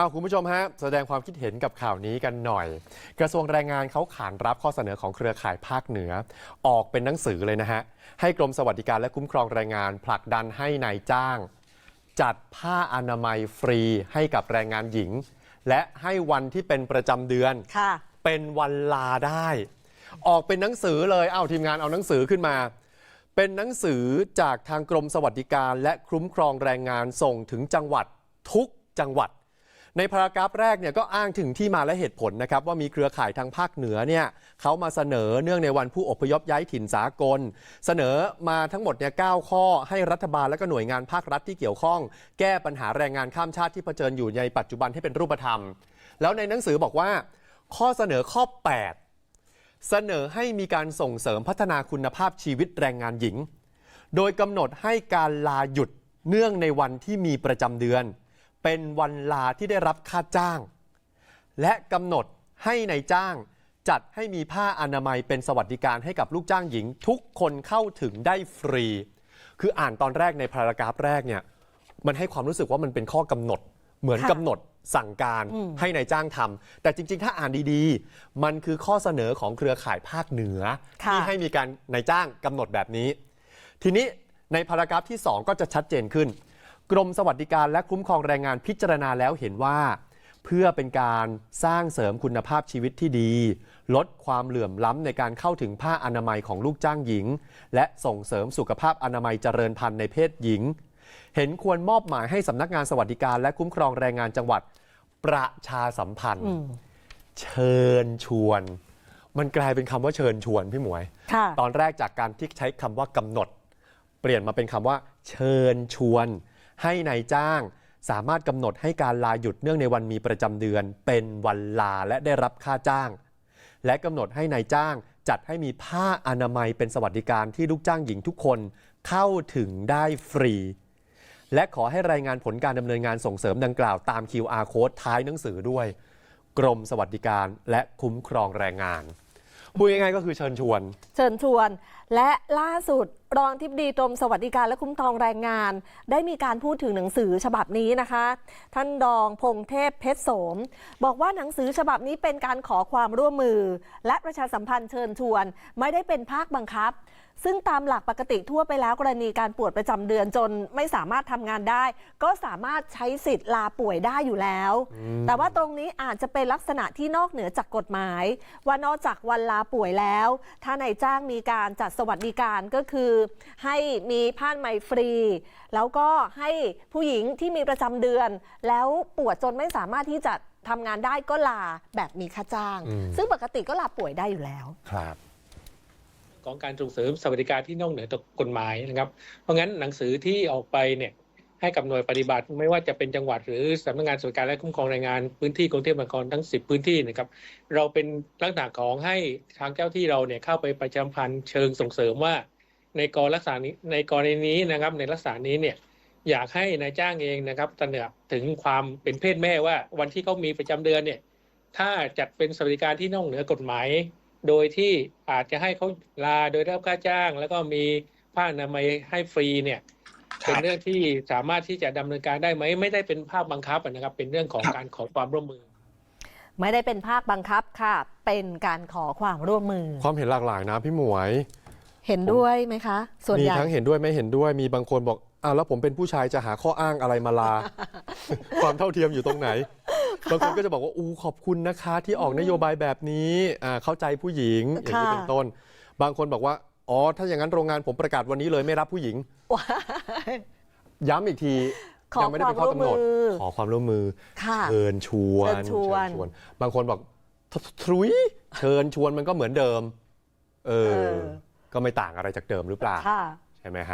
เอาคุณผู้ชมฮะแสดงความคิดเห็นกับข่าวนี้กันหน่อย กระทรวงแรงงานเขาขานรับข้อเสนอของเครือข่ายภาคเหนือ ออกเป็นหนังสือเลยนะฮะ ให้กรมสวัสดิการและคุ้มครองแรงงาน ผลักดันให้นายจ้าง จัดผ้าอนามัยฟรีให้กับแรงงานหญิง และให้วันที่เป็นประจำเดือนค่ะเป็นวันลาได้ ออกเป็นหนังสือเลยเอาทีมงานเอาหนังสือขึ้นมา เป็นหนังสือจากทางกรมสวัสดิการและคุ้มครองแรงงานส่งถึงจังหวัดทุกจังหวัด ในพารากราฟแรกเนี่ยก็อ้างถึงที่มาและเหตุผลนะครับว่ามีเครือข่ายทางภาคเหนือเนี่ยเขามาเสนอเนื่องในวันผู้อพยพย้ายถิ่นสากล เสนอมาทั้งหมดเนี่ย9ข้อให้รัฐบาลและก็หน่วยงานภาครัฐที่เกี่ยวข้อง แก้ปัญหาแรงงานข้ามชาติที่เผชิญอยู่ในปัจจุบันให้เป็นรูปธรรม แล้วในหนังสือบอกว่า ข้อเสนอข้อ 8 เสนอให้มีการส่งเสริมพัฒนาคุณภาพชีวิตแรงงานหญิง โดยกำหนดให้การลาหยุดเนื่องในวันที่มีประจำเดือน เป็นวันลาที่ได้รับค่าจ้าง และกำหนดให้ในายจ้าง จัดให้มีผ้าอนามัยเป็นสวัสดิการให้กับลูกจ้างหญิง ทุกคนเข้าถึงได้ฟรี คืออ่านตอนแรกในพารากราฟแรกเนี่ยมันให้ความรู้สึกว่ามันเป็นข้อกำหนด เหมือนค่ะกำหนดสั่งการให้ในายจ้างทำแต่จริงๆ ถ้าอ่านดีๆ มันคือข้อเสนอของเครือข่ายภาคเหนือ ค่ะ ที่ให้มีการนายจ้างกำหนดแบบนี้ ทีนี้ในพารากราฟที่ 2 ก็จะชัดเจนขึ้น กรมสวัสดิการและคุ้มครองแรงงานพิจารณาแล้วเห็นว่า เพื่อเป็นการสร้างเสริมคุณภาพชีวิตที่ดี ลดความเหลื่อมล้ำในการเข้าถึงผ้าอนามัยของลูกจ้างหญิง และส่งเสริมสุขภาพอนามัยเจริญพันธุ์ในเพศหญิง เห็นควรมอบหมายให้สำนักงานสวัสดิการและคุ้มครองแรงงานจังหวัดประชาสัมพันธ์ เชิญชวน มันกลายเป็นคำว่าเชิญชวนพี่หมวยค่ะตอนแรกจากการที่ใช้คำว่ากำหนด เปลี่ยนมาเป็นคำว่า เชิญชวน ให้ในายจ้าง สามารถกำหนดให้การลาหยุดเนื่องในวันมีประจำเดือน เป็นวันลาและได้รับค่าจ้าง และกำหนดให้ในายจ้างจัดให้มีผ้าอนามัยเป็นสวัสดิการที่ลูกจ้างหญิงทุกคนเข้าถึงได้ฟรี และขอให้รายงานผลการดำเนินงานส่งเสริมดังกล่าวตาม QR code ท้ายหนังสือด้วย กรมสวัสดิการและคุ้มครองแรงงาน พูดง่ายๆก็คือเชิญชวน เชิญชวน และล่าสุดรองทิบดีกรมสวัสดิการและคุ้มครองแรงงาน ได้มีการพูดถึงหนังสือฉบับนี้นะคะ ท่านรองพงเทพเพชรโสม บอกว่าหนังสือฉบับนี้เป็นการขอความร่วมมือ และประชาสัมพันธ์เชิญชวน ไม่ได้เป็นภาคบังคับ ซึ่งตามหลักปกติทั่วไปแล้วกรณีการปวดประจำเดือนจนไม่สามารถทำงานได้ ก็สามารถใช้สิทธิ์ลาป่วยได้อยู่แล้ว แต่ว่าตรงนี้อาจจะเป็นลักษณะที่นอกเหนือจากกฎหมาย ว่านอกจากวันลาป่วยแล้ว ถ้านายจ้างมีการจัดสวัสดิการก็คือ ให้มีผ้าไหมฟรี แล้วก็ให้ผู้หญิงที่มีประจำเดือน แล้วปวดจนไม่สามารถที่จะทำงานได้ก็ลาแบบมีค่าจ้างอืมซึ่งปกติก็ลาป่วยได้อยู่แล้วครับ ของการส่งเสริมสวัสดิการที่นอกเหนือจากกฎหมายนะครับ เพราะงั้นหนังสือที่ออกไปเนี่ยให้กับหน่วยปฏิบัติไม่ว่าจะเป็นจังหวัดหรือสำนักงานสวัสดิการและคุ้มครองแรงงานพื้นที่กรุงเทพมหานครทั้ง 10 พื้นที่นะครับ เราเป็นลักษณะของให้ทางเจ้าที่เราเนี่ยเข้าไปประชาสัมพันธ์เชิงส่งเสริมว่า ในกรลักษณะนี้ในกรณีนี้นะครับในลักษณะนี้เนี่ยอยากให้นายจ้างเองนะครับตระหนักถึงความเป็นเพศแม่ว่าวันที่เขามีประจำเดือนเนี่ยถ้าจัดเป็นสวัสดิการที่นอกเหนือกฎหมาย โดยที่อาจจะให้เขาลาโดยได้รับค่าจ้าง แล้วก็มีผ้าอนามัยให้ฟรีเนี่ยครับเป็นเรื่องที่สามารถที่จะดำเนินการได้ไหมไม่ได้เป็นภาคบังคับอะนะครับ เป็นเรื่องของการขอความร่วมมือ ไม่ได้เป็นภาคบังคับค่ะ เป็นการขอความร่วมมือ ความเห็นหลากหลายนะพี่หมวย เห็นด้วยไหมคะ ส่วนมีใหญ่ทั้งเห็นด้วยไม่เห็นด้วยมีบางคนบอกอ้าวแล้วผมเป็นผู้ชายจะหาข้ออ้างอะไรมาลา ความเท่าเทียมอยู่ตรงไหน บางคนก็จะบอกว่าอู้ขอบคุณนะคะที่ออกนโยบายแบบนี้อ่าเข้าใจผู้หญิงอย่างนี้ค่ะเป็นต้น บางคนบอกว่าอ๋อถ้าอย่างนั้นโรงงานผมประกาศวันนี้เลยไม่รับผู้หญิงว้ายย้ำอีกทีขอยัไม่ได้เป็นข้อกำหนดความร่วมมือขอความร่วมมือค่ะเชิญชวนเชิญชวนเชิญบางคนบอกททรุยเชิญชวนมันก็เหมือนเดิมเอเอออ ก็ไม่ต่างอะไรจากเดิมหรือเปล่าค่ะใช่ไหมฮะ